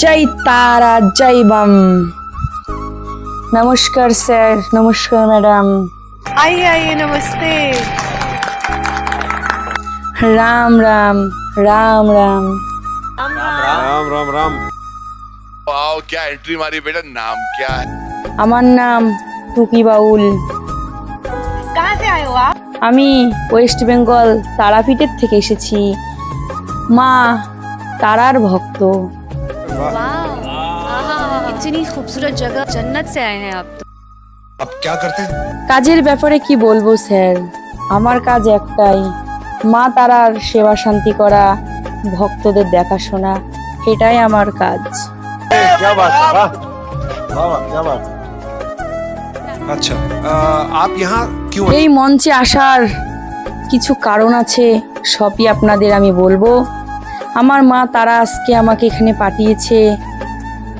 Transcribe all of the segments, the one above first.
জয় তারা জয় বাম নমস্কার স্যার নমস্কার ম্যাডাম आइए आइए नमस्ते রাম রাম রাম রাম राम राम राम वाओ क्या एंट्री मारी बेटा नाम क्या है আমার নাম টুকি বাউল कहाँ से आए हो आप আমি ওয়েস্ট বেঙ্গল তারাপীঠের থেকে এসেছি মা তারার ভক্ত इतनी खूबसूरत जगह जन्नत से आए हैं आप तो अब क्या करते हैं কাজের ব্যাপারে কি বলবো স্যার আমার কাজ একটাই মা তারার সেবা শান্তি করা ভক্তদের দেখাশোনা এটাই আমার কাজ क्या बात है वाह वाह वाह, क्या बात है अच्छा आ, आप यहाँ क्यों आए? এই মঞ্চে আসার কিছু কারণ আছে সবই আপনাদের আমি বলবো আমার মা তারা আজকে আমাকে এখানে পাঠিয়েছে।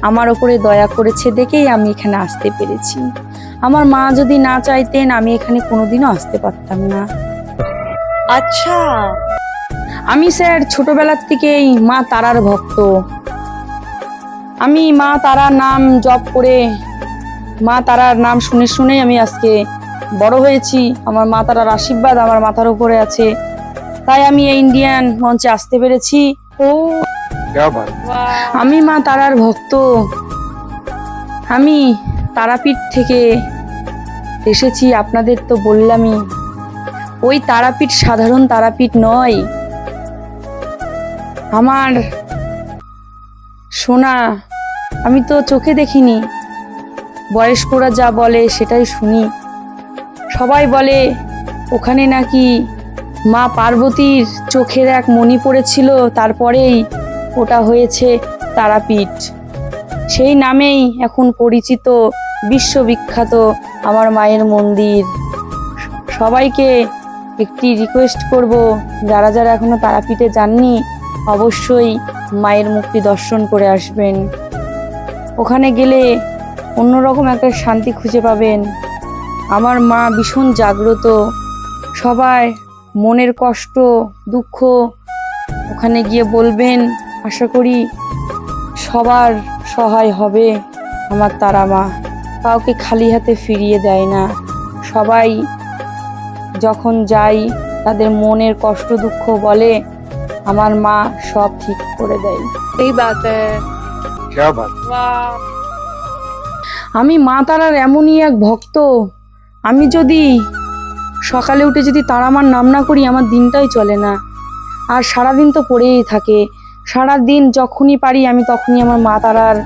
আমার ওপরে দয়া করেছে দেখেই আমি এখানে আসতে পেরেছি। আমার মা যদি না চাইতেন আমি এখানে কোনোদিনও আসতে পারতাম না। আচ্ছা। আমি স্যার ছোটবেলার থেকেই মা তারার ভক্ত। আমি মা তারার নাম জপ করে মা তারার নাম শুনে শুনে আমি আজকে বড় হয়েছি। আমার মা তারার আশীর্বাদ আমার মাথার উপরে আছে। তাই আমি এই ইন্ডিয়ান মঞ্চে আসতে পেরেছি। ও। আমি মা তারার ভক্ত। আমি তারাপীঠ থেকে এসেছি আপনাদের তো বললামই। ওই তারাপীঠ সাধারণ তারাপীঠ নয়। আমার সোনা আমি তো চোখে দেখিনি। বয়স্করা যা বলে সেটাই শুনি। সবাই বলে ওখানে নাকি মা পার্বতীর চোখের এক মণি পড়েছিল, তারপরেই ওটা হয়েছে তারাপীঠ। সেই নামেই এখন পরিচিত বিশ্ববিখ্যাত আমার মায়ের মন্দির। সবাইকে একটি রিকোয়েস্ট করব, যারা যারা এখনও তারাপীঠে যাননি, অবশ্যই মায়ের মুক্তি দর্শন করে আসবেন। ওখানে গেলে অন্যরকম একটা শান্তি খুঁজে পাবেন। আমার মা ভীষণ জাগ্রত। সবাই মনের কষ্ট দুঃখ ওখানে গিয়ে বলবেন আশা করি সবার সহায় হবে আমার তারা মা। কাউকে খালি হাতে ফিরিয়ে দেয় না। সবাই যখন যাই তাদের মনের কষ্ট দুঃখ বলে আমার মা সব ঠিক করে দেয়। এই বাত আমি মা তারার এমনই এক ভক্ত। আমি যদি সকালে উঠে যদি তারামার নাম না করি, আমার দিনটাই চলে না। আর সারাদিন তো পড়েই থাকে। সারা দিন যখনই পারি, আমি তখনই আমার মা তারার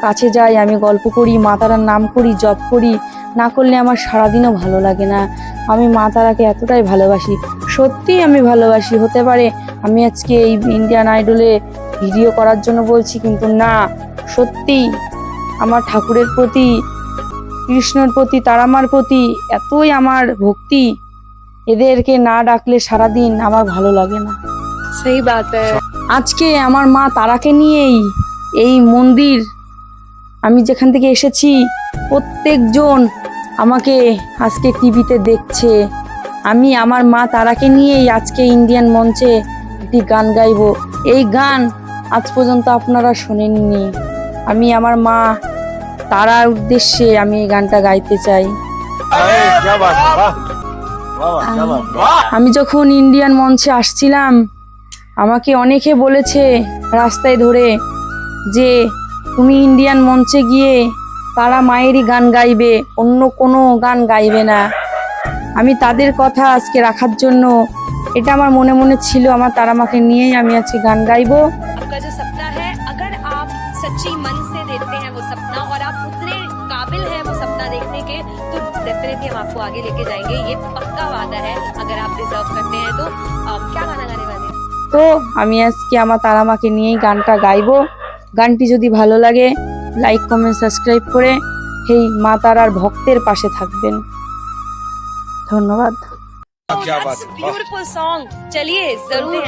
কাছে যাই। আমি গল্প করি, মা তারার নাম করি, জপ করি। না করলে আমার সারাদিনও ভালো লাগে না। আমি মা তারাকে এতটাই ভালোবাসি। সত্যিই আমি ভালোবাসি। হতে পারে আমি আজকে এই ইন্ডিয়ান আইডলে ভিডিও করার জন্য বলছি, কিন্তু না। সত্যি আমার ঠাকুরের প্রতি কৃষ্ণর প্রতি তারামার প্রতি এতই আমার ভক্তি। এদেরকে না ডাকলে সারাদিন আমার ভালো লাগে না। সেই বাত। আজকে আমার মা তারাকে নিয়েই এই মন্দির আমি যেখান থেকে এসেছি প্রত্যেকজন আমাকে আজকে টিভিতে দেখছে। আমি আমার মা তারাকে নিয়েই আজকে ইন্ডিয়ান মঞ্চে একটি গান গাইব। এই গান আজ পর্যন্ত আপনারা শোনেননি। আমি আমার মা তারার উদ্দেশ্যে আমি গানটা গাইতে চাই। আমি যখন ইন্ডিয়ান মঞ্চে আসছিলাম আমাকে অনেকে বলেছে রাস্তায় ধরে যে তুমি ইন্ডিয়ান মঞ্চে গিয়ে তারা মায়েরই গান গাইবে অন্য কোনো গান গাইবে না। আমি তাদের কথা আজকে রাখার জন্য এটা আমার মনে মনে ছিল আমার তারা মাকে নিয়েই আমি আজকে গান গাইবো। उतने काबिल हैं वो सपना देखने के तो डेफिनेटली हम आपको आगे लेके जाएंगे ये पक्का वादा है अगर आप डिजर्व करते हैं तो अम, क्या गाना गाने वाले हैं তো আমি আজকে আমার তারা মাকে নিয়েই গানটা গাইবো গানটি যদি ভালো লাগে লাইক কমেন্ট সাবস্ক্রাইব করে এই মা তারার ভক্তের পাশে থাকবেন ধন্যবাদ क्या बात है वाह। ब्यूटीफुल सॉन्ग चलिए जरूर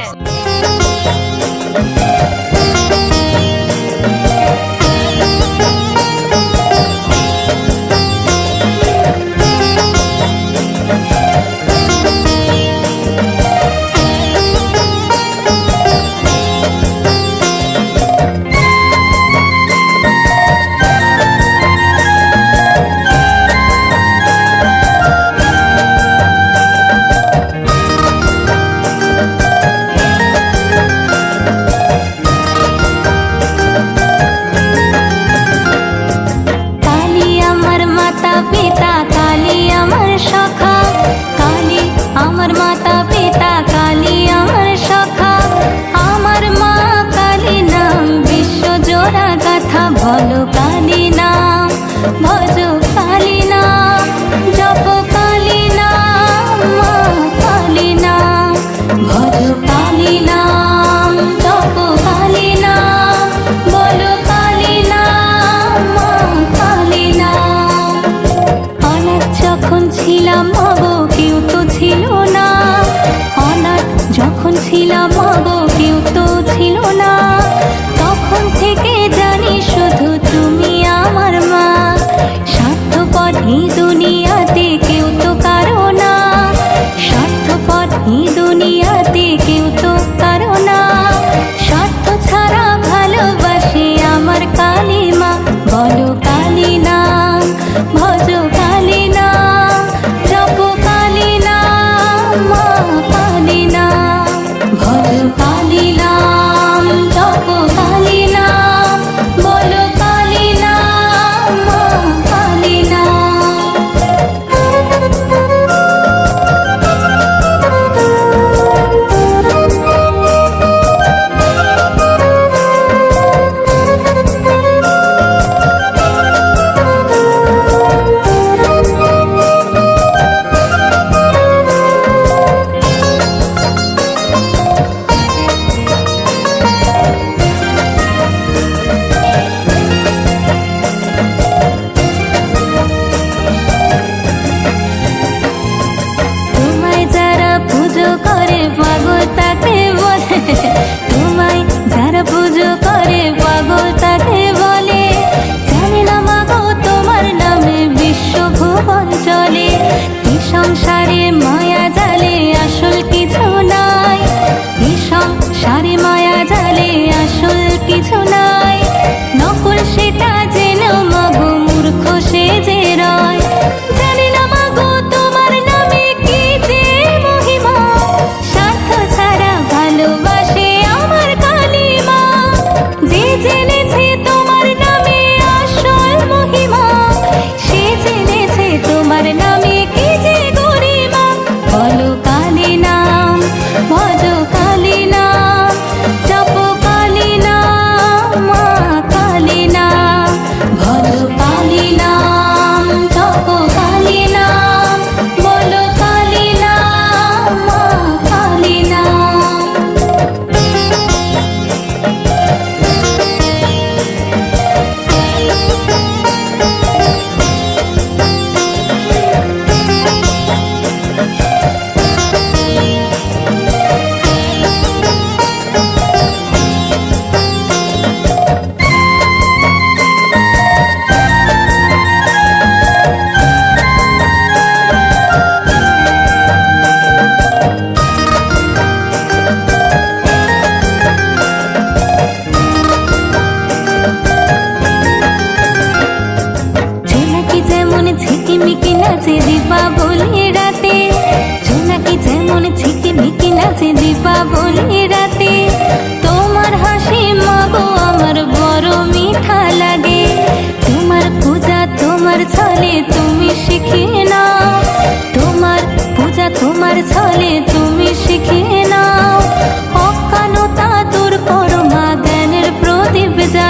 থেকে জানি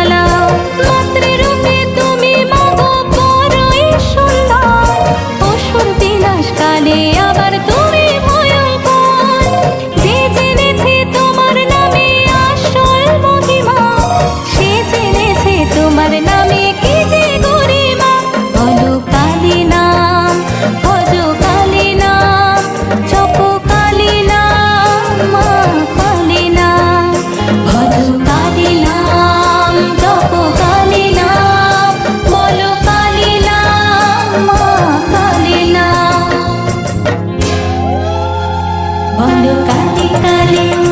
la కలి కలి.